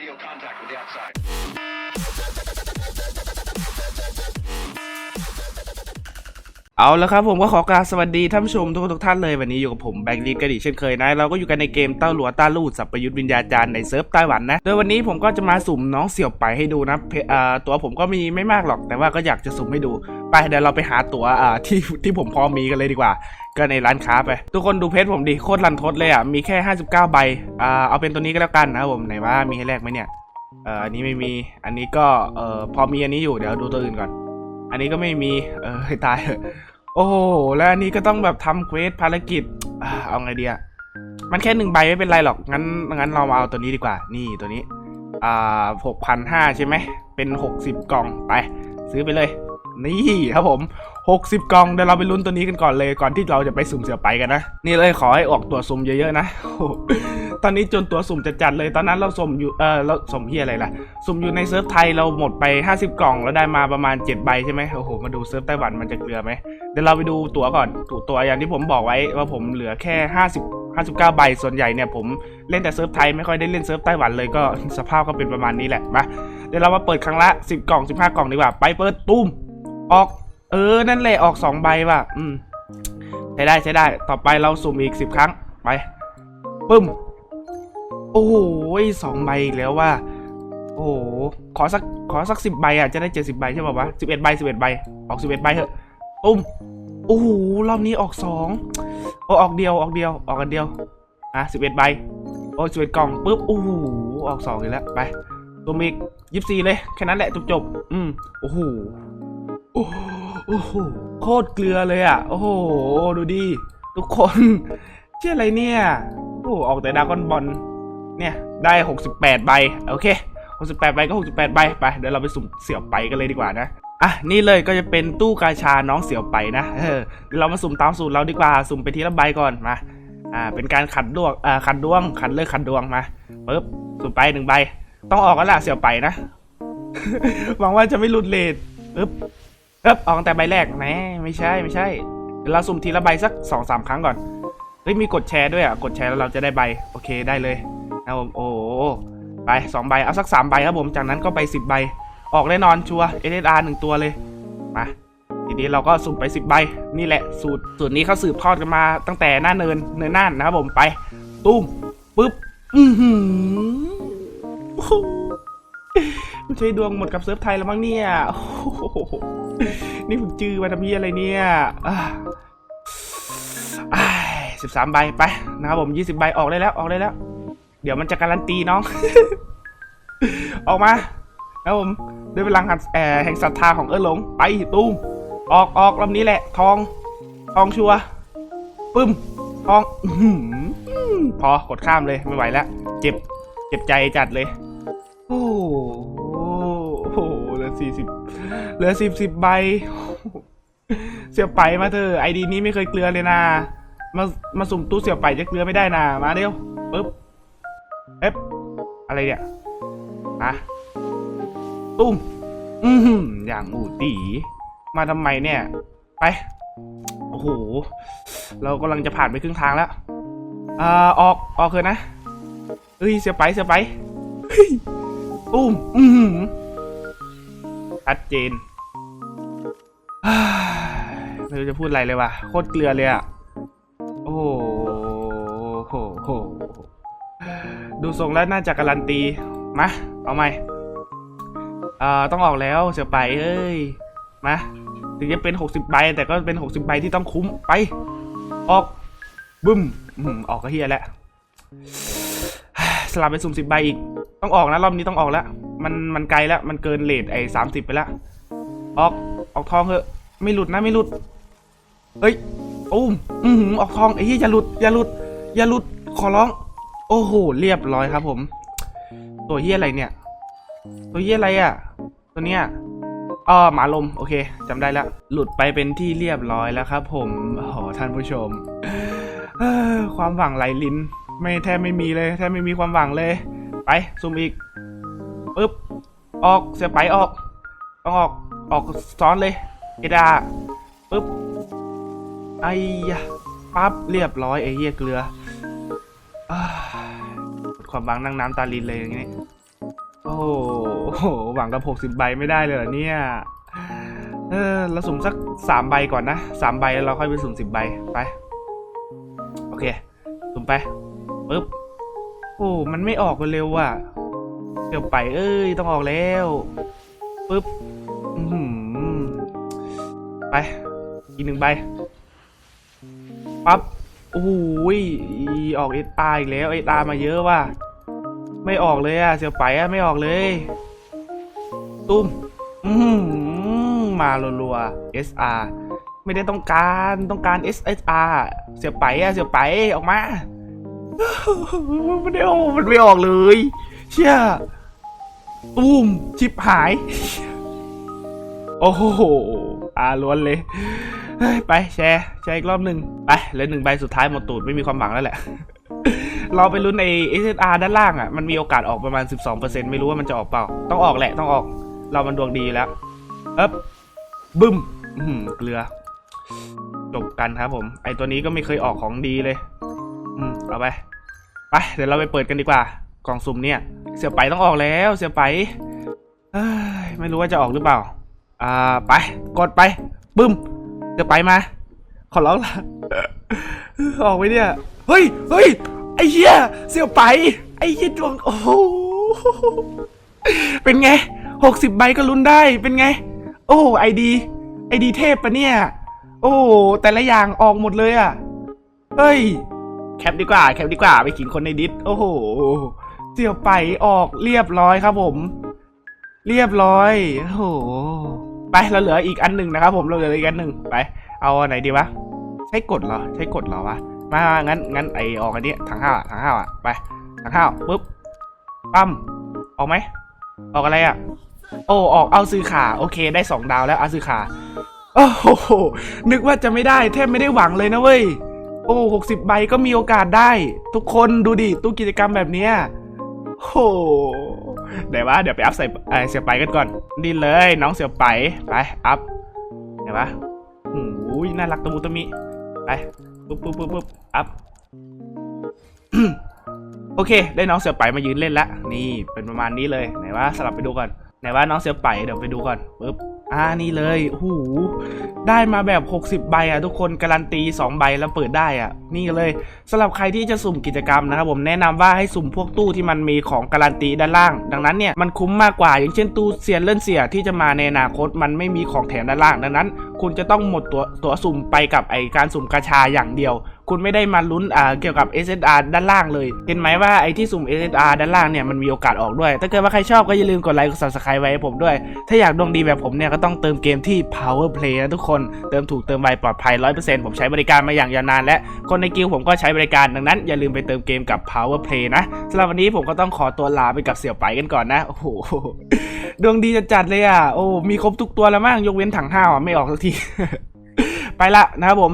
radio contact with the outside. เอาละครับผมก็ขอกราบสวัสดีท่านผู้ชมทุกทุกท่านเลยวันนี้อยู่กับผมแบงค์ลีดกันอีกเช่นเคยนะ เราก็อยู่กันในเกมเต้าหลัวต้าลูดสัพยุทธวิญญาจารย์ในเซิร์ฟไต้หวันนะ โดยวันนี้ผมก็จะมาสุ่มน้องเสี่ยวไปให้ดูนะเพอ่าตัวผมก็มีไม่มากหรอกแต่ว่าก็อยากจะสุ่มให้ดู ไปเดี๋ยวเราไปหาตัวอ่าที่ที่ผมพอมีกันเลยดีกว่า ก็ในร้านค้าไป ทุกคนดูเพจผมดิโคตรรันทดเลยอะ มีแค่ 59 ใบอ่าเอาเป็นตัวนี้ก็แล้วกันนะผมไหนว่ามีให้แลกไหมเนี่ยเอ่ออันนี้ไม่มีอันนี้ก็เอ่อพอมีอันนี้อยู่เดี๋ยวดูตัวอื่นก่อน อันนี้ก็ไม่มีเออตายโอ้โหแล้วอันนี้ก็ต้องแบบทำเควสภารกิจเอาไงดีอะมันแค่หนึ่งใบไม่เป็นไรหรอกงั้นงั้นเรามาเอาตัวนี้ดีกว่า นี่ตัวนี้อ่าหกพันห้าใช่ไหมเป็นหกสิบกล่องไป ซื้อไปเลย นี่ครับผมหกสิบกล่องเดี๋ยวเราไปลุ้นตัวนี้กันก่อนเลยก่อนที่เราจะไปสุ่มเสือไปกันนะ นี่เลยขอให้ออกตัวสุ่มเยอะๆนะโอ้โหตอนนี้จนตัวสุ่มจะจัดเลยตอนนั้นเราสุ่มอยู่เออเราสุ่มเฮียอะไรล่ะ สุ่มอยู่ในเซิร์ฟไทยเราหมดไป 50 กล่องแล้วได้มาประมาณ 7 ใบใช่ไหมโอ้โหมาดูเซิร์ฟไต้หวันมันจะเกลือไหมเดี๋ยวเราไปดูตัวก่อนตัวตัวอย่างที่ผมบอกไว้ว่าผมเหลือแค่ 50 59 ใบ ส่วนใหญ่เนี่ยผมเล่นแต่เซิร์ฟไทยไม่ค่อยได้เล่นเซิร์ฟไต้หวันเลยก็สภาพก็เป็นประมาณนี้แหละมาเดี๋ยวเรามาเปิดครั้งละ 10 กล่อง 15 กล่องดีกว่า ไปเปิดตุ้ม ออก เออ นั่นแหละออก2ใบว่ะ อืมใช้ได้ใช้ได้ ต่อไปเราสุ่มอีก10ครั้ง ไป ปึ้ม โอ้โหสองใบอีกแล้วว่าโอ้โห ขอสัก ขอสักสิบใบอะ จะได้เจ็ดสิบใบใช่ป่าววะสิบเอ็ดใบสิบเอ็ดใบ ออกสิบเอ็ดใบเถอะตุ้ม โอ้โห รอบนี้ออกสองโอ้ออกเดียว ออกเดียว ออกกันเดียว อะสิบเอ็ดใบ โอ้สิบเอ็ดกล่องปุ๊บ โอ้โห ออกสองอีกแล้ว ไปตัวมียิบซีเลย แค่นั้นแหละจบจบอืม โอ้โห โอ้โหโอ้โหโคตรเกลือเลยอะ โอ้โห ดูดิ ทุกคนเชื่ออะไรเนี่ยโอ้ออกแต่ดากอนบอลเนี่ย ได้ 68 ใบ โอเค 68 ใบก็ 68 ใบ ไป เดี๋ยวเราไปสุ่มเสี่ยวไปกันเลยดีกว่านะ อะ นี่เลยก็จะเป็นตู้กาชาน้องเสี่ยวไปนะ เออเดี๋ยวเรามาสุ่มตามสูตรเราดีกว่า สุ่มไปทีละใบก่อน มา อ่า เป็นการขัดดวง อ่า ขัดดวง ขัดเลิกขัดดวงมาปึ๊บ สุ่มไปหนึ่งใบ ต้องออกกันละเสี่ยวไปนะ หวังว่าจะไม่หลุดเลทปึ๊บ ปึ๊บออกตั้งแต่ใบแรกแหมไม่ใช่ไม่ใช่เดี๋ยวเราสุ่มทีละใบสักสองสามครั้งก่อนเฮ้ยมีกดแชร์ด้วยอะกดแชร์แล้วเราจะได้ใบโอเคได้เลยนะผมโอ้โหไปสองใบเอาสักสามใบครับผมจากนั้นก็ไปสิบใบ ออกแน่นอนชัวร์ SSR หนึ่งตัวเลยมาทีนี้เราก็สุ่มไปสิบใบนี่แหละสูตรสูตรนี้เขาสืบทอดกันมาตั้งแต่หน้าเนินเนินน่านนะครับผมไปตุ้มปึ๊บ อือหือ ไม่ใช่ดวงหมดกับเซิร์ฟไทยแล้วมั้งเนี่ยนี่ผมจื้อมาทำเพี้ยอะไรเนี่ยอ่าสิบสามใบไปนะครับผมยี่สิบใบออกได้แล้วออกได้แล้ว เดี๋ยวมันจะการันตีน้อง ออกมาแล้วผมด้วยพลังหันแห่งศรัทธาของเออหลงไปตุ้มออกออกลำนี้แหละ ทอง ทองชัวร์ปึ้มทองอพอกดข้ามเลยไม่ไหวแล้ว เจ็บ เจ็บใจจัดเลย โอ้โหเหลือสี่สิบเหลือสิบสิบใบ เสียไปมาเถอะไอดีนี้ไม่เคยเกลือเลยนะ มามาสุ่มตู้เสียไปจะเกลือไม่ได้นะมาเร็วปึ๊บเอ๊บอะไรเนี่ยอะตุ้มอือหือย่างอูตีมาทำไมเนี่ย ไป โอ้โห เรากำลังจะผ่านไปครึ่งทางแล้วอ่าออก ออกเถอะนะเฮ้ย เสียไป เสียไป ตุ้ม อือหือชัดเจนฮ่าไม่รู้จะพูดอะไรเลยว่ะ โคตรเกลือเลยอะ โอ้โหดูทรงแล้วน่าจะการันตี มา เอาไหมเอ่อต้องออกแล้วเสียไปเอ้ย มาถึงจะเป็น 60 ใบ แต่ก็เป็น 60 ใบที่ต้องคุ้มไป ออก บึ้มอืมออกก็เฮียแล้วสลับเป็นสุ่มสิบใบอีก ต้องออกนะรอบนี้ต้องออกแล้ว มันมันไกลแล้ว มันเกินเลทไอ้สามสิบไปแล้ว ออกออกทองเถอะ ไม่หลุดนะไม่หลุดเฮ้ยอุ้มอือหืออกทองไอ้เหี้ยอย่าหลุดอย่าหลุดอย่าหลุดขอร้อง โอ้โหเรียบร้อยครับผม ตัวเหี้ยอะไรเนี่ย ตัวเหี้ยอะไรอะ ตัวเนี้ยอ๋อหมาลมโอเคจำได้แล้ว หลุดไปเป็นที่เรียบร้อยแล้วครับ ผมโอ้โหท่านผู้ชมความหวังไหลลิ้น ไม่แทบไม่มีเลยแทบไม่มีความหวังเลย ไปซูมอีกปึ๊บออกเสียไปออกต้องออกออกซ้อนเลยเอดาปึ๊บไอ้ยะปั๊บเรียบร้อยไอ้เหี้ยเกลือหมดความหวังนั่งน้ำตาลินเลยอย่างงี้โอ้โหหวังกับหกสิบใบไม่ได้เลยเหรอเนี่ยเออเราสุ่มสักสามใบก่อนนะสามใบแล้วเราค่อยไปสุ่มสิบใบไป โอเค สุ่มไปปึ๊บ โอ้ มันไม่ออกเร็วว่ะ เดี๋ยวไปเอ้ย ต้องออกแล้วปึ๊บอือหือไป อีกหนึ่งใบ ปั๊บโอ้โหยออกเอตาอีกแล้วเอตามาเยอะว่ะ ไม่ออกเลยอะเสียวไปอะไม่ออกเลย ตุ้ม อืมมารัวๆ SR ไม่ได้ต้องการต้องการ SSR เสียไปอะเสียไปออกมา มันไม่ออกมันไม่ออกเลย เชี่ยตุ้มชิบหาย โอ้โหอาล้วนเลย ไปแชร์แชร์อีกรอบหนึ่งไปเลือหนึ่งใบสุดท้ายหมดตูดไม่มีความหวังแล้วแหละ เราไปลุ้นใน SSR ด้านล่างอะ มันมีโอกาสออกประมาณ 12%ไม่รู้ว่ามันจะออกเปล่า ต้องออกแหละต้องออก เรามันดวงดีแล้วเอ๊บบึ้มเกลือ จบกันครับผม ไอตัวนี้ก็ไม่เคยออกของดีเลย อืมเอาไปไปเดี๋ยวเราไปเปิดกันดีกว่า กล่องสุ่มเนี่ย เสียไปต้องออกแล้ว เสียไปไม่รู้ว่าจะออกหรือเปล่า อ่าไป กดไปบึ้มเสียไปมา ขอร้องละออกไปเนี่ย เฮ้ยเฮ้ยไอ้เหี้ยเสียไปไอ้เหี้ยดวงโอ้โหเป็นไงหกสิบใบก็ลุ้นได้เป็นไง โอ้ไอดีไอดีเทพปะเนี่ย โอ้แต่ละอย่างออกหมดเลยอะเฮ้ย แคปดีกว่า แคปดีกว่า ไปขิงคนในดิส โอ้โห เสี่ยวไปออกเรียบร้อยครับผม เรียบร้อย โอ้โห ไป เราเหลืออีกอันหนึ่งนะครับผม เราเหลืออีกอันหนึ่งไป เอาไหนดีวะ ใช้กดเหรอ ใช้กดเหรอวะ มา งั้น งั้นไอออกอันนี้ถังห้าวถังห้าวอะไปถังห้าวปุ๊บ ปั๊มออกไหม ออกอะไรอะ โอ้ ออกเอาซื้อขา โอเค ได้สองดาวแล้วเอาซื้อขา โอ้โห นึกว่าจะไม่ได้ แทบไม่ได้หวังเลยนะเว้ย โอ้หกสิบใบก็มีโอกาสได้ ทุกคนดูดิตู้กิจกรรมแบบเนี้ยโอ้เดี๋ยววะเดี๋ยวไปอัพใส่เสียไปกันก่อนนี่เลยน้องเสียไปไปอัพเดี๋ยววะโอ้ยน่ารักตะมุตะมิไปปุ๊บปุ๊บปุ๊บปุ๊บอัพโอเค ได้น้องเสือไปมายืนเล่นแล้วนี่เป็นประมาณนี้เลยไหนว่าสลับไปดูก่อนไหนว่าน้องเสือไปเดี๋ยวไปดูก่อนปึ๊บ อ่านี่เลยโหได้มาแบบ 60 ใบอะทุกคนการันตี 2 ใบแล้วเปิดได้อะ นี่เลยสำหรับใครที่จะสุ่มกิจกรรมนะครับผมแนะนำว่าให้สุ่มพวกตู้ที่มันมีของการันตีด้านล่าง ดังนั้นเนี่ยมันคุ้มมากกว่าอย่างเช่นตู้เซียนเลื่อนเสียที่จะมาในอนาคตมันไม่มีของแถมด้านล่างดังนั้น คุณจะต้องหมดตัวตัวสุ่มไปกับไอการสุ่มกระชาอย่างเดียว คุณไม่ได้มาลุ้นอ่าเกี่ยวกับ SSR ด้านล่างเลย เห็นไหมว่าไอที่สุ่ม SSR ด้านล่างเนี่ยมันมีโอกาสออกด้วย ถ้าเกิดว่าใครชอบก็อย่าลืมกดไลค์กด subscribe ไว้ให้ผมด้วย ถ้าอยากดวงดีแบบผมเนี่ยก็ต้องเติมเกมที่ Power Play นะทุกคน เติมถูกเติมไวปลอดภัย 100%ผมใช้บริการมาอย่างยาวนาน และคนในกิลผมก็ใช้บริการดังนั้น อย่าลืมไปเติมเกมกับ Power Play นะสำหรับวันนี้ผมก็ต้องขอตัวลาไปกับเสี่ยวไปกันก่อนนะโอ้โห ดวงดีจะจัดเลยอะ โอ้ มีครบทุกตัวแล้วมั้งยกเว้นถังห้าวอะ ไม่ออกสักที ไปละนะครับผม